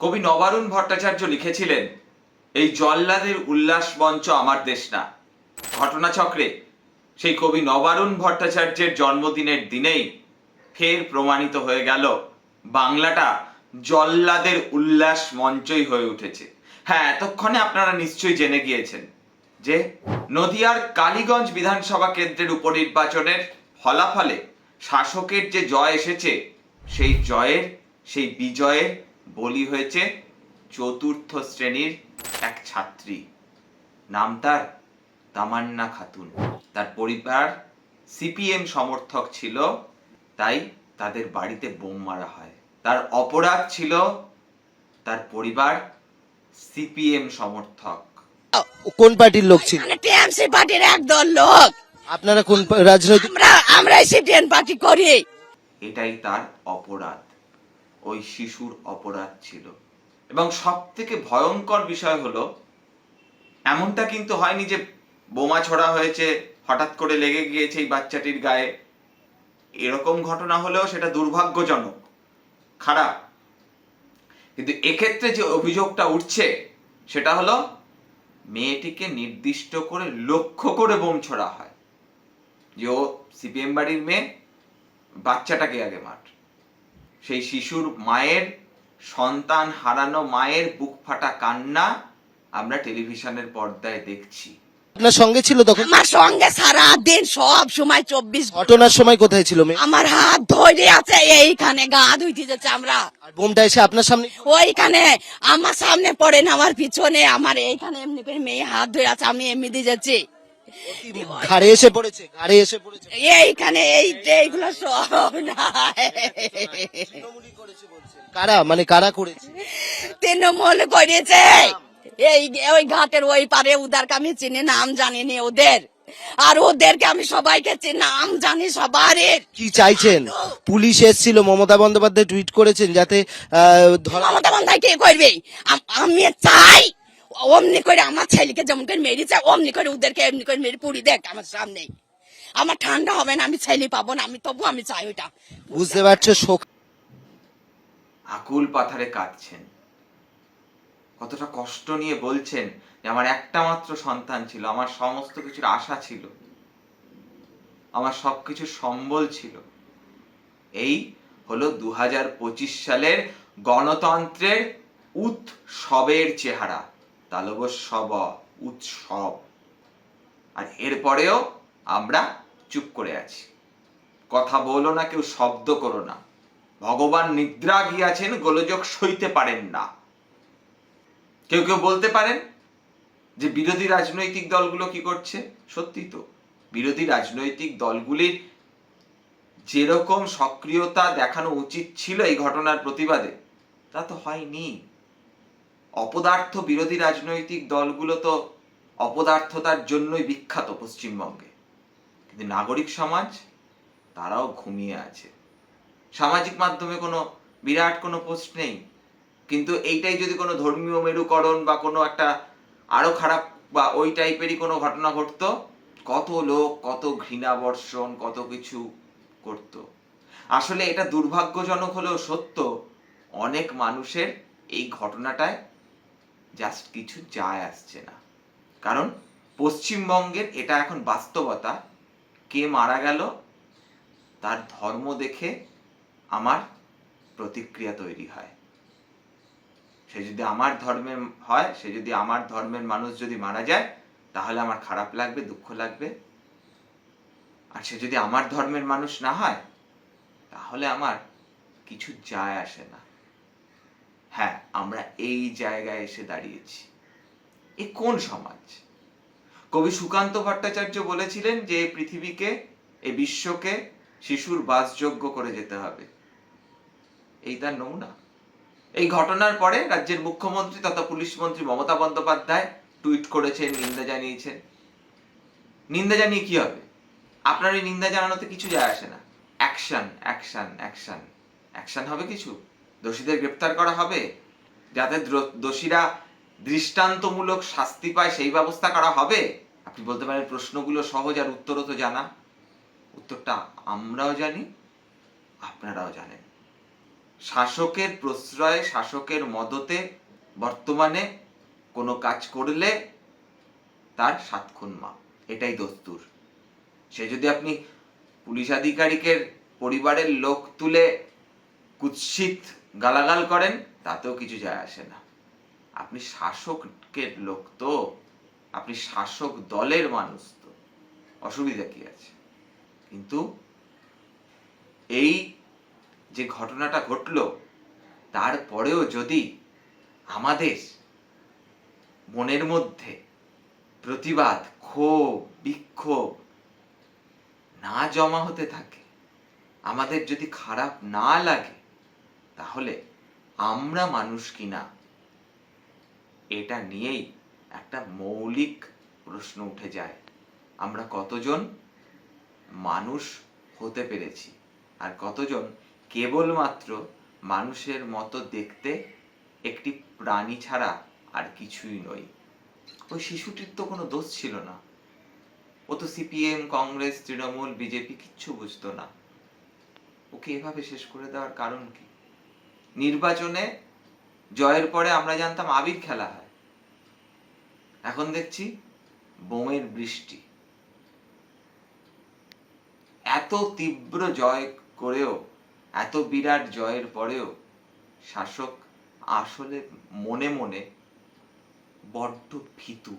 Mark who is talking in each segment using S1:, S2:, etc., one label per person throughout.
S1: কবি নবারুণ ভট্টাচার্য লিখেছিলেন, এই জল্লাদের উল্লাস মঞ্চ আমার দেশ না। ঘটনাচক্রে সেই কবি নবারুণ ভট্টাচার্যের জন্মদিনের দিনেই ফের প্রমাণিত হয়ে গেল, বাংলাটা জল্লাদের উল্লাস মঞ্চই হয়ে উঠেছে। হ্যাঁ এতক্ষণে আপনারা নিশ্চয়ই জেনে গিয়েছেন যে নদিয়ার কালীগঞ্জ বিধানসভা কেন্দ্রের উপনির্বাচনের ফলাফলে শাসকের যে জয় এসেছে, সেই জয়ের, সেই বিজয়ের বলি হয়েছে চতুর্থ শ্রেণির এক ছাত্রী। নাম তার তামান্না খাতুন। তার পরিবার সিপিএম সমর্থক ছিল তাই তাদের বাড়িতে বোম মারা হয়। তার অপরাধ ছিল তার পরিবার সিপিএম সমর্থক।
S2: কোন পার্টির লোক ছিল?
S3: মানে টিএমসি পার্টির একদল লোক।
S2: আপনারা কোন রাজনৈতিক
S3: আমরা আমরা সিপিএন পার্টি করি।
S1: এটাই তার অপরাধ। ওই শিশুর অপরাধ ছিল। এবং সব থেকে ভয়ঙ্কর বিষয় হলো, এমনটা কিন্তু হয়নি যে বোমা ছড়া হয়েছে, হঠাৎ করে লেগে গিয়েছে এই বাচ্চাটির গায়ে। এরকম ঘটনা হলেও সেটা দুর্ভাগ্যজনক, খারাপ। কিন্তু এক্ষেত্রে যে অভিযোগটা উঠছে, সেটা হলো মেয়েটিকে নির্দিষ্ট করে লক্ষ্য করে বোম ছড়া হয়। যে ও সিপিএম বাড়ির মেয়ে, বাচ্চাটাকে আগে মার সেই শিশুর মায়ের সন্তান হারানো মায়ের বুক ফাটা কান্না আমরা টেলিভিশনের পর্দায় দেখছি।
S2: আপনার সঙ্গে ছিল তখন?
S3: আমার সঙ্গে সারা দিন সব সময় চব্বিশ
S2: ঘটনার সময় কোথায় ছিল মেয়ে?
S3: আমার হাত ধরে আছে এইখানে গা ধুইতে যাচ্ছে আমরা।
S2: আর বোমটা এসে আপনার সামনে
S3: ওইখানে আমার সামনে পড়ে না আমার পিছনে আমার এইখানে এমনি করে মেয়ে হাত ধরে আছে আমি এমনি দিয়ে যাচ্ছি
S2: ঘাড়ে এসে পড়েছে ঘাড়ে এসে পড়েছে।
S3: এইখানে এই এইগুলো সব না।
S2: কারা? মানে কারা করেছে?
S3: তৃণমূল করেছে। এই ওই ঘাটের ওই পারে ওদেরকে আমি চিনি নাম জানি নি ওদের। আর ওদেরকে আমি সবাইকে চিনি নাম জানি সবারই।
S2: কি চাইছেন? পুলিশ এসেছিল মমতা বন্দ্যোপাধ্যায় টুইট করেছেন যাতে আহ, ধরা
S3: মমতা বন্দ্যোপাধ্যায় কে করবে? আমি চাই অমনি করে আমার ছেলেকে যেমন করে মেরেছে অমনি করে ওদেরকে এমনি করে মেরে পুড়ি দেখ আমার সামনে। আমার ঠান্ডা হবে না আমি ছেলে পাবো না আমি তবু আমি চাই ওইটা।
S2: বুঝতে পারছ শোক
S1: আকুল পাথারে কাঁদছেন। কতটা কষ্ট নিয়ে বলছেন যে আমার একটা মাত্র সন্তান ছিল আমার সমস্ত কিছুর আশা ছিল আমার সবকিছু সম্বল ছিল। এই হলো দু হাজার পঁচিশ সালের গণতন্ত্রের উৎসবের চেহারা। তালবস্যব উৎসব। আর এরপরেও আমরা চুপ করে আছি। কথা বলো না, কেউ শব্দ করো না। ভগবান নিদ্রা গিয়াছেন, গোলযোগ সইতে পারেন না। কেউ কেউ বলতে পারেন যে, বিরোধী রাজনৈতিক দলগুলো কি করছে? সত্যি তো। বিরোধী রাজনৈতিক দলগুলির যেরকম সক্রিয়তা দেখানো উচিত ছিল এই ঘটনার প্রতিবাদে, তা তো হয়নি। অপদার্থ বিরোধী রাজনৈতিক দলগুলো তো অপদার্থতার জন্যই বিখ্যাত পশ্চিমবঙ্গে। কিন্তু নাগরিক সমাজ, তারাও ঘুমিয়ে আছে। সামাজিক মাধ্যমে কোনো বিরাট কোনো পোস্ট নেই। কিন্তু এইটাই যদি কোনো ধর্মীয় মেরুকরণ বা কোনো একটা আরও খারাপ বা ওই টাইপেরই কোনো ঘটনা ঘটতো, কত লোক কত ঘৃণা বর্ষণ কত কিছু করত। আসলে এটা দুর্ভাগ্যজনক হলেও সত্য, অনেক মানুষের এই ঘটনাটায় জাস্ট কিছু যায় আসছে না। কারণ পশ্চিমবঙ্গের এটা এখন বাস্তবতা, কে মারা গেল, তার ধর্ম দেখে আমার প্রতিক্রিয়া তৈরি হয়। সে যদি আমার ধর্মের হয়, সে যদি আমার ধর্মের মানুষ যদি মারা যায়, তাহলে আমার খারাপ লাগবে, দুঃখ লাগবে। আর সে যদি আমার ধর্মের মানুষ না হয়, তাহলে আমার কিছু যায় আসে না। হ্যাঁ আমরা এই জায়গায় এসে দাঁড়িয়েছি। এ কোন সমাজ? কবি সুকান্ত ভট্টাচার্য বলেছিলেন যে এই পৃথিবীকে এই বিশ্বকে শিশুর বাসযোগ্য করে যেতে হবে। এই তার নমুনা। এই ঘটনার পরে রাজ্যের মুখ্যমন্ত্রী তথা পুলিশ মন্ত্রী মমতা বন্দ্যোপাধ্যায় টুইট করেছেন, নিন্দা জানিয়েছেন। নিন্দা জানিয়ে কি হবে? আপনার ওই নিন্দা জানানোতে কিছু যায় আসে না। Action action action. অ্যাকশন হবে কিছু? দোষীদের গ্রেপ্তার করা হবে, যাতে দোষীরা দৃষ্টান্তমূলক শাস্তি পায় সেই ব্যবস্থা করা হবে? আপনি বলতে পারেন প্রশ্নগুলো সহজ আর উত্তরও তো জানা। উত্তরটা আমরাও জানি, আপনারাও জানেন। শাসকের প্রশ্রয়ে, শাসকের মদতে বর্তমানে কোনো কাজ করলে তার সাত খুন মা এটাই দস্তুর। সে যদি আপনি পুলিশ আধিকারিকের পরিবারের লোক তুলে কুৎসিত গালাগাল করেন, তাতেও কিছু যায় আসে না। আপনি শাসকের লোক তো, আপনি শাসক দলের মানুষ তো। অসুবিধা কি আছে? কিন্তু এই যে ঘটনাটা ঘটলো, তারপরেও যদি আমাদের মনের মধ্যে প্রতিবাদ, ক্ষোভ, বিক্ষোভ না জমা হতে থাকে, আমাদের যদি খারাপ না লাগে তাহলে আমরা মানুষ কিনা? এটা নিয়েই একটা মৌলিক প্রশ্ন উঠে যায়। আমরা কতজন মানুষ হতে পেরেছি? আর কতজন কেবলমাত্র মানুষের মতো দেখতে একটি প্রাণী ছাড়া আর কিছুই নই ওই শিশুটির তো কোনো দোষ ছিল না। ও তো সিপিএম, কংগ্রেস, তৃণমূল, বিজেপি কিচ্ছু বুঝতো না। ওকে এভাবে শেষ করে দেওয়ার কারণ কি? নির্বাচনে জয়ের পরে আমরা জানতাম আবির খেলা হয়। এখন দেখছি বোমের বৃষ্টি। এত তীব্র জয় করেও, এত বিরাট জয়ের পরেও শাসক আসলে মনে মনে বড্ড ভীতু,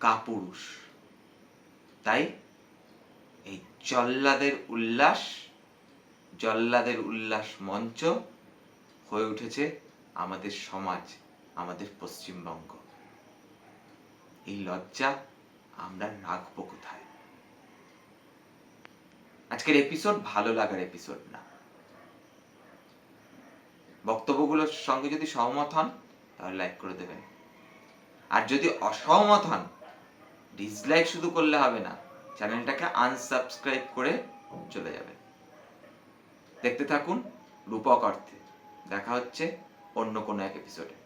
S1: কাপুরুষ। তাই এই জল্লাদের উল্লাস জল্লাদের উল্লাস মঞ্চ হয়ে উঠেছে আমাদের সমাজ, আমাদের পশ্চিমবঙ্গ। এই লজ্জা আমরা রাখব কোথায়? আজকের এপিসোড ভালো লাগার এপিসোড না। বক্তব্যগুলোর সঙ্গে যদি সহমত হন, তাহলে লাইক করে দেবেন। আর যদি অসহমত হন ডিসলাইক শুধু করলে হবে না, চ্যানেলটাকে আনসাবস্ক্রাইব করে চলে যাবেন। দেখতে থাকুন রূপক অর্থে। দেখা হচ্ছে অন্য কোনো এক এপিসোডে